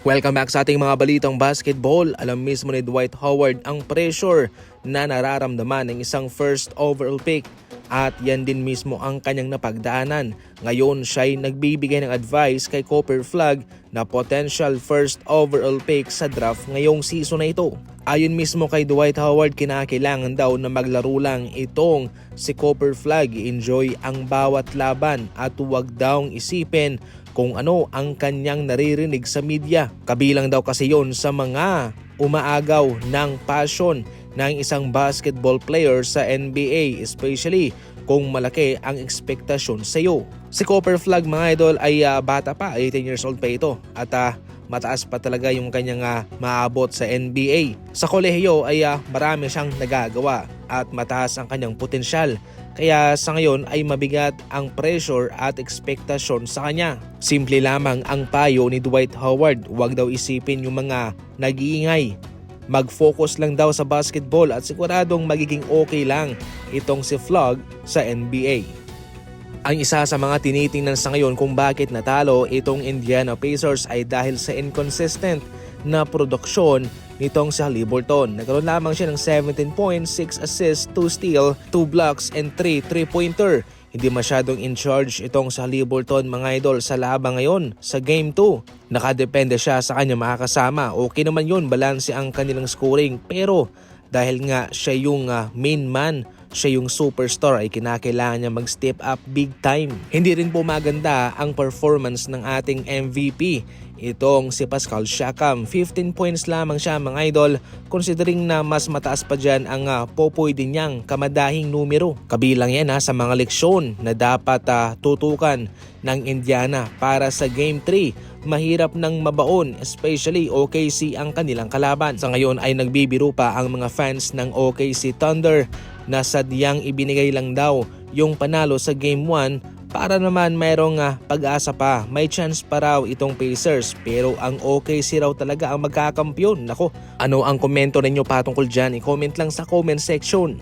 Welcome back sa ating mga balitang basketball. Alam mismo ni Dwight Howard ang pressure na nararamdaman ng isang first overall pick at yan din mismo ang kanyang napagdaanan. Ngayon siya ay nagbibigay ng advice kay Copper Flag na potential first overall pick sa draft ngayong season na ito. Ayon mismo kay Dwight Howard, kinakailangan daw na maglaro lang itong si Copper Flag. Enjoy ang bawat laban at huwag daw isipin kung ano ang kanyang naririnig sa media. Kabilang daw kasi yon sa mga umaagaw ng passion ng isang basketball player sa NBA, especially kung malaki ang ekspektasyon sa iyo. Si Copper Flag mga idol ay ah, bata pa, 18 years old pa ito at ah, mataas pa talaga yung kanyang ah, maabot sa NBA. Sa kolehiyo ay ah, marami siyang nagagawa at mataas ang kanyang potensyal. Kaya sa ngayon ay mabigat ang pressure at ekspektasyon sa kanya. Simple lamang ang payo ni Dwight Howard, huwag daw isipin yung mga nag-iingay. Mag-focus lang daw sa basketball at siguradong magiging okay lang itong si Flog sa NBA. Ang isa sa mga tinitingnan sa ngayon kung bakit natalo itong Indiana Pacers ay dahil sa inconsistent na produksyon nitong si Haliburton. Nagkaroon lamang siya ng 17 points, 6 assists, 2 steal, 2 blocks, and 3 3-pointer. Hindi masyadong in charge itong sa Haliburton mga idol sa labang ngayon sa Game 2. Nakadepende siya sa kanya makakasama. Okay naman yun, balanse ang kanilang scoring. Pero dahil nga siya yung ah, main man siya yung superstar ay kinakailangan niya mag-step up big time. Hindi rin po maganda ang performance ng ating MVP. Itong si Pascal Siakam, 15 points lamang siya mga idol considering na mas mataas pa dyan ang uh, popwede niyang kamadahing numero. Kabilang yan ha, sa mga leksyon na dapat ah, tutukan ng Indiana para sa Game 3 mahirap nang mabaon especially OKC ang kanilang kalaban. Sa ngayon ay nagbibiro pa ang mga fans ng OKC Thunder na sadyang ibinigay lang daw yung panalo sa Game 1 para naman mayroong ah, pag-asa pa. May chance pa raw itong Pacers pero ang OKC raw talaga ang magkakampyon. Nako, ano ang komento ninyo patungkol dyan? I-comment lang sa comment section.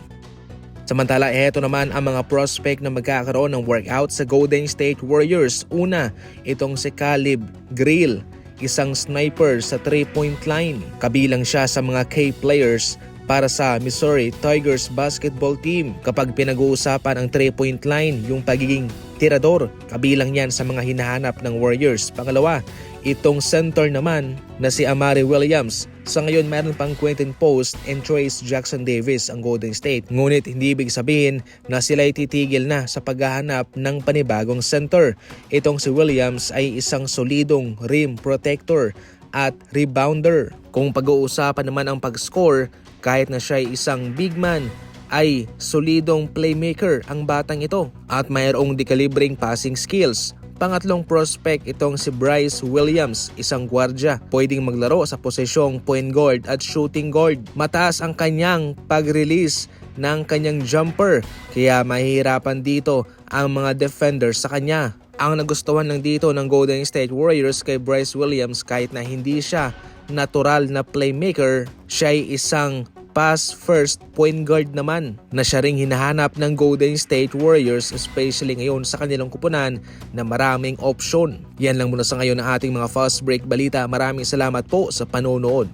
Samantala, eto naman ang mga prospect na magkakaroon ng workout sa Golden State Warriors. Una, itong si Caleb Grill, isang sniper sa 3-point line. Kabilang siya sa mga key players para sa Missouri Tigers basketball team. Kapag pinag-uusapan ang 3-point line, yung pagiging tirador, kabilang yan sa mga hinahanap ng Warriors. Pangalawa, itong center naman na si Amari Williams. Sa ngayon, meron pang Quentin Post and Trace Jackson Davis ang Golden State. Ngunit hindi ibig sabihin na sila titigil na sa paghahanap ng panibagong center. Itong si Williams ay isang solidong rim protector at rebounder. Kung pag-uusapan naman ang pag-score, kahit na siya ay isang big man, ay solidong playmaker ang batang ito at mayroong dekalibreng passing skills. Pangatlong prospect itong si Bryce Williams, isang gwardya. Pwedeng maglaro sa posisyong point guard at shooting guard. Mataas ang kanyang pag-release ng kanyang jumper kaya mahihirapan dito ang mga defenders sa kanya. Ang nagustuhan lang dito ng Golden State Warriors kay Bryce Williams kahit na hindi siya natural na playmaker, siya ay isang pass first point guard naman na siya ring hinahanap ng Golden State Warriors especially ngayon sa kanilang kupunan na maraming option. Yan lang muna sa ngayon ang ating mga fast break balita. Maraming salamat po sa panonood.